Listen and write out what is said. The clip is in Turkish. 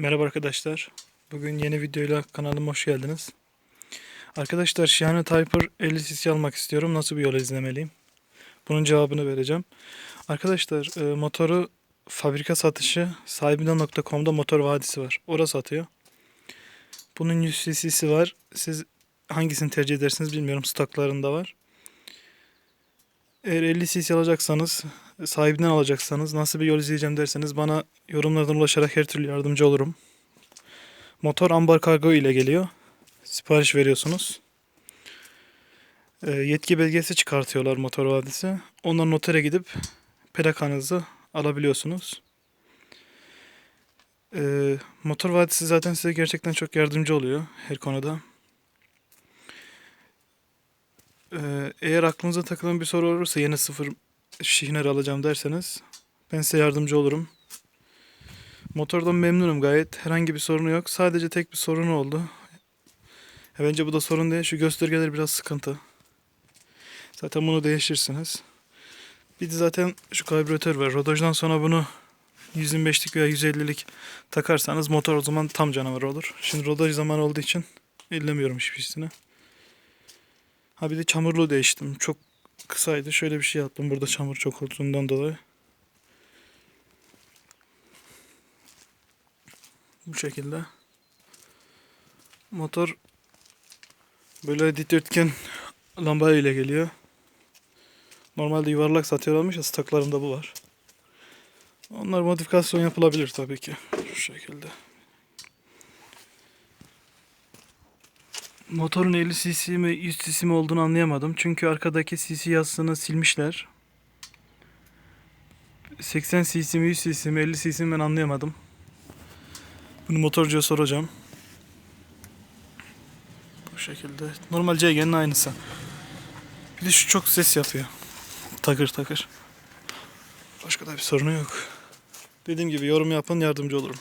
Merhaba arkadaşlar. Bugün yeni videoyla kanalıma hoş geldiniz. Arkadaşlar Şihane Typer 50 cc almak istiyorum. Nasıl bir yol izlemeliyim? Bunun cevabını vereceğim. Arkadaşlar e, motoru fabrika satışı sahibinden.com'da motor vadisi var. Orası satıyor. Bunun 100 cc'si var. Siz hangisini tercih edersiniz bilmiyorum. Stoklarında var. Eğer 50 cc alacaksanız, sahibinden alacaksanız, nasıl bir yol izleyeceğim derseniz bana yorumlardan ulaşarak her türlü yardımcı olurum. Motor ambar kargo ile geliyor. Sipariş veriyorsunuz. Ee, yetki belgesi çıkartıyorlar motor vadisi. Ondan notere gidip plakanızı alabiliyorsunuz. Ee, motor vadisi zaten size gerçekten çok yardımcı oluyor her konuda. Ee, eğer aklınıza takılan bir soru olursa yeni sıfır şihner alacağım derseniz ben size yardımcı olurum. Motordan memnunum gayet. Herhangi bir sorunu yok. Sadece tek bir sorunu oldu. Ya bence bu da sorun değil. Şu göstergeler biraz sıkıntı. Zaten bunu değiştirirsiniz. Bir de zaten şu karbüratör var. Rodajdan sonra bunu 125'lik veya 150'lik takarsanız motor o zaman tam canavar olur. Şimdi rodaj zamanı olduğu için ellemiyorum hiçbirisini. Ha bir de çamurluğu değiştim. Çok kısaydı. Şöyle bir şey yaptım. Burada çamur çok olduğundan dolayı. Bu şekilde. Motor böyle dikdörtgen lamba ile geliyor. Normalde yuvarlak satıyorlarmış ya stoklarında bu var. Onlar modifikasyon yapılabilir tabii ki. Şu şekilde. Motorun 50 cc mi 100 cc mi olduğunu anlayamadım. Çünkü arkadaki cc yazısını silmişler. 80 cc mi 100 cc mi 50 cc mi ben anlayamadım. Bunu motorcuya soracağım. Bu şekilde. Normal CG'nin aynısı. Bir de şu çok ses yapıyor. Takır takır. Başka da bir sorunu yok. Dediğim gibi yorum yapın yardımcı olurum.